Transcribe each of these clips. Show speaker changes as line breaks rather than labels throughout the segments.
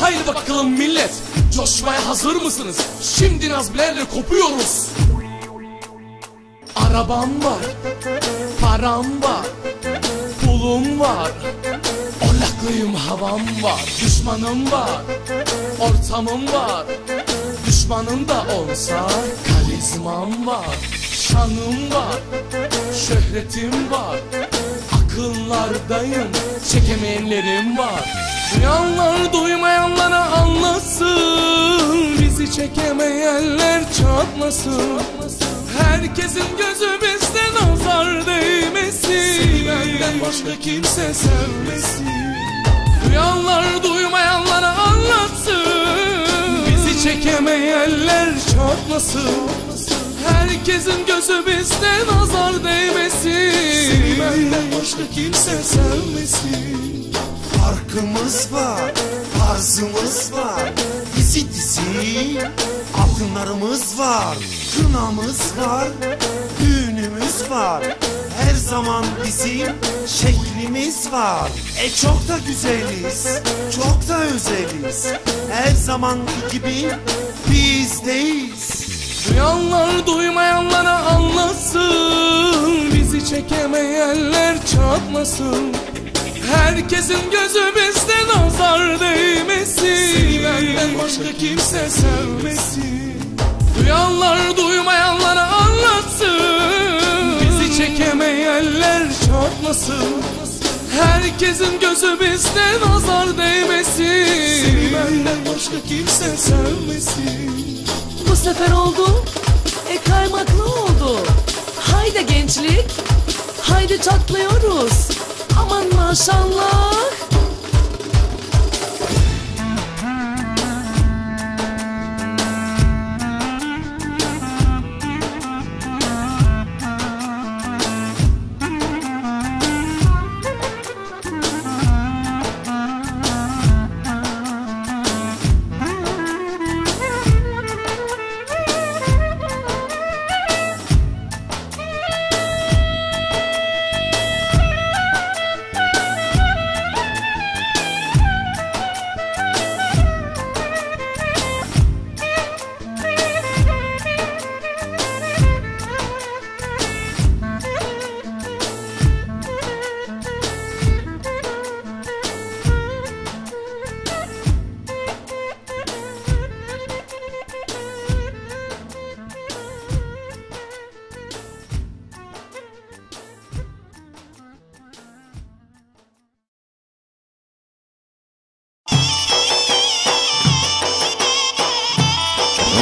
Haydi bakalım millet Coşmaya hazır mısınız? Şimdi nazbilerle kopuyoruz. Arabam var Param var Pulum var Orlaklıyım havam var Düşmanım var Ortamım var. Düşmanın da olsa Karizmam var Şanım var Şöhretim var. Akıllardayım Çekemeyenlerim var. Duyanlar Bizi çekemeyenler çatmasın Herkesin gözü bizde nazar değmesin. Benden başka kimse sevmesin. Duyanlar duymayanlara anlatsın. Bizi çekemeyenler çatmasın Herkesin gözü bizde nazar değmesin. Benden başka kimse sevmesin.
Farkımız var, tarzımız var Dizi altınlarımız var Kınamız var, düğünümüz var. Her zaman bizim şeklimiz var. E çok da güzeliz, çok da özeliz. Her zamanki gibi bizdeyiz
Duyanlar duymayanlara anlasın Bizi çekemeyenler çatmasın Herkesin gözü bizde nazar Benden başka kimse sevmesin Duyanlar duymayanlara anlatsın Bizi çekemeyenler çatmasın Herkesin gözü bizde nazar değmesin Benden başka kimse sevmesin
Bu sefer oldu. E kaymaklı oldu. Haydi gençlik. Haydi çatlıyoruz. Aman maşallah.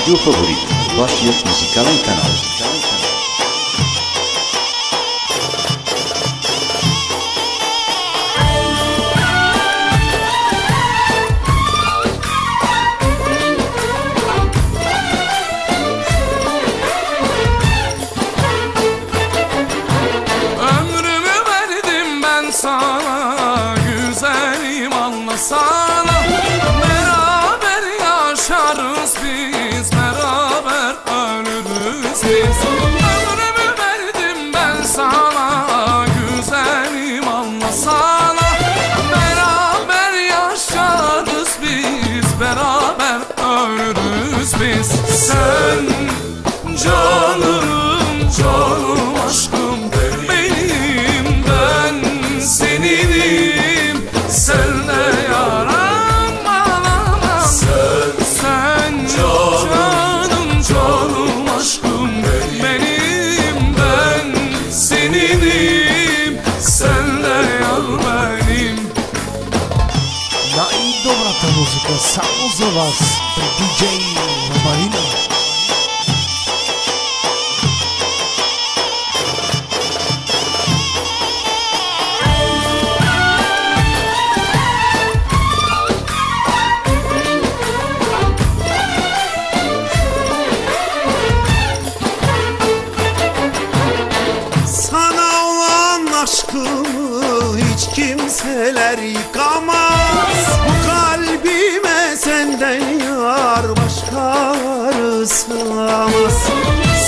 teu favorito. Gosta musical em canal. Za was, to DJ Marina.
Sana olan aşkımı hiç kimseler yıkamaz sığamaz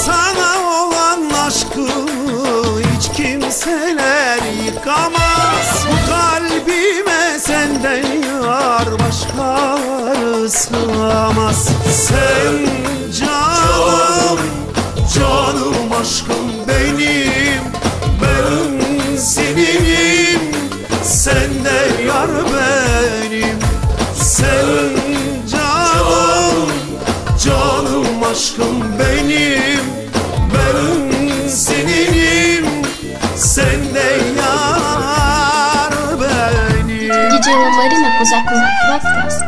Sana olan aşkımı hiç kimseler yıkamaz. Bu kalbime senden yar başkaları sığamaz. Sen canım, canım aşkım benim. Ben seninim, sen de yar benim. Sen aşkım benim Ben seninim, sen de yar benim
DJ Marina Kozak Kozak Podcast.
Sanki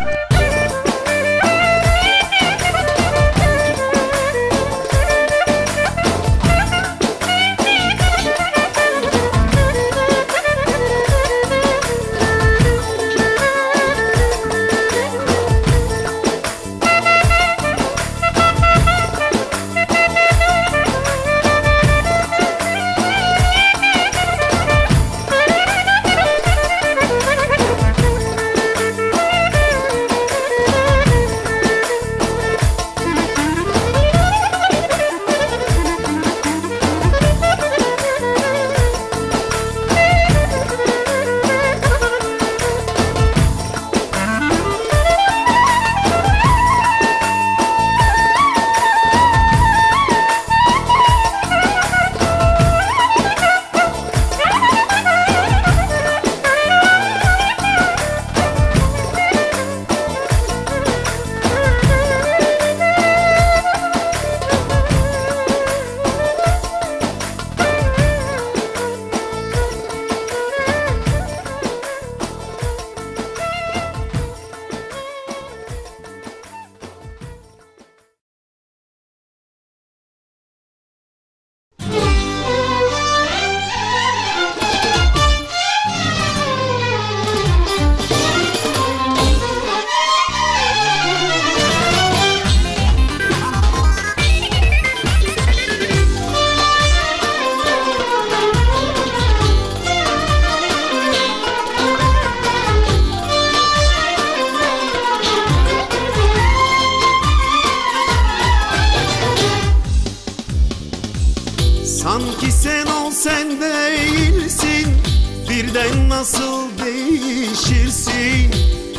nasıl değişirsin?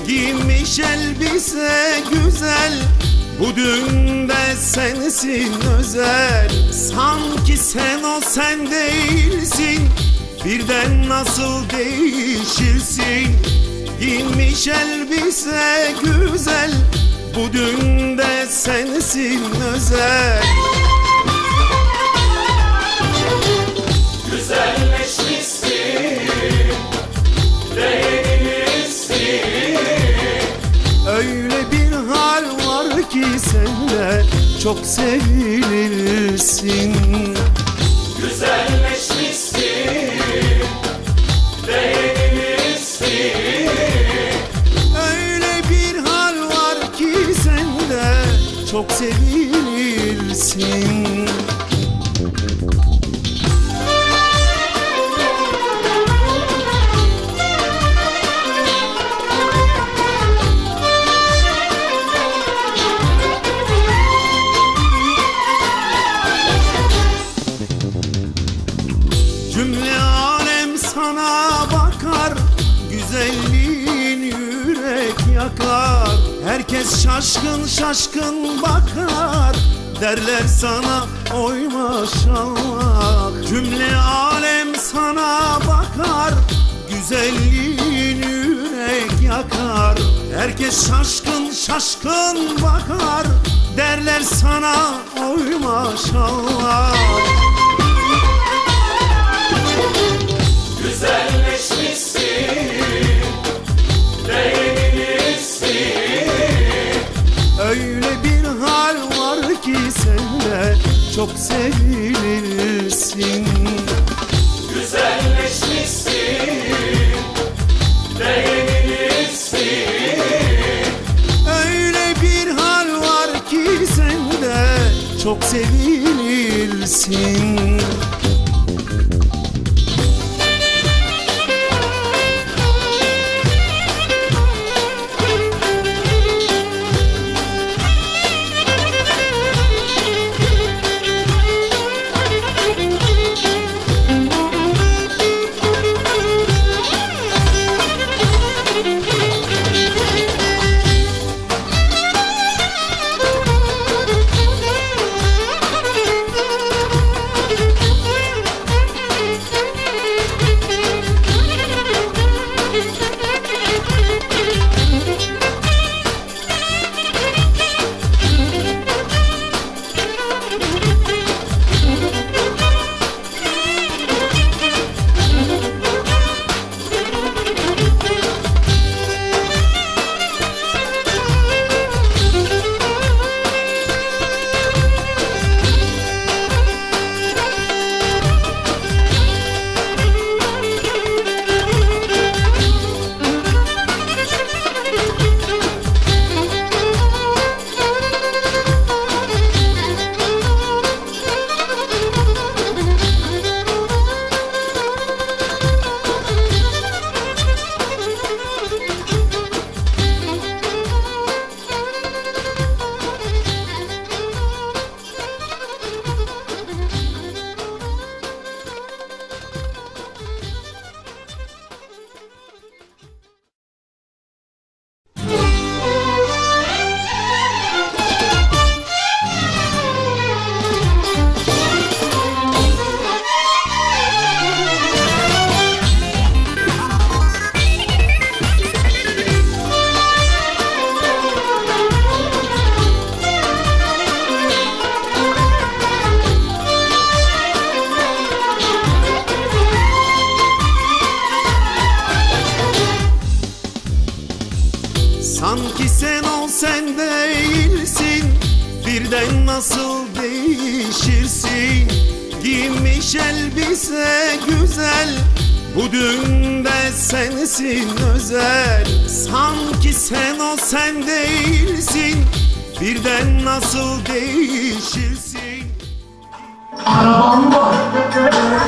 Giymiş elbise güzel Bu düğünde sensin özel. Sanki sen ol sen değilsin. Birden nasıl değişirsin? Giymiş elbise güzel Bu düğünde sensin özel sende çok sevilirsin. Öyle bir hal var ki sende çok sevilirsin Güzelliğin yürek yakar. Herkes şaşkın şaşkın bakar. Derler sana oy maşallah. Cümle alem sana bakar. Güzelliğin yürek yakar. Herkes şaşkın şaşkın bakar. Derler sana oy maşallah çok sevilirsin. Öyle bir hal var ki sende çok sevilirsin nasıl değişirsin? Giymiş elbise güzel Bu düğünde sensin özel. Sanki sen o sen değilsin Birden nasıl değişirsin?
Arabam var,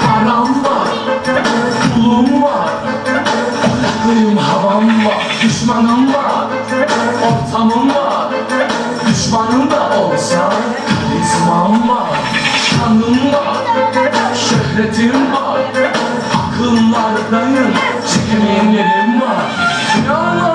param var, pulum var Ayaklıyım havam var, düşmanım var Ortamım var, düşmanım da olsa Karizmam var, şanım var, şöhretim var Akıllardayım, çekemeyen yerim var. Yalanlar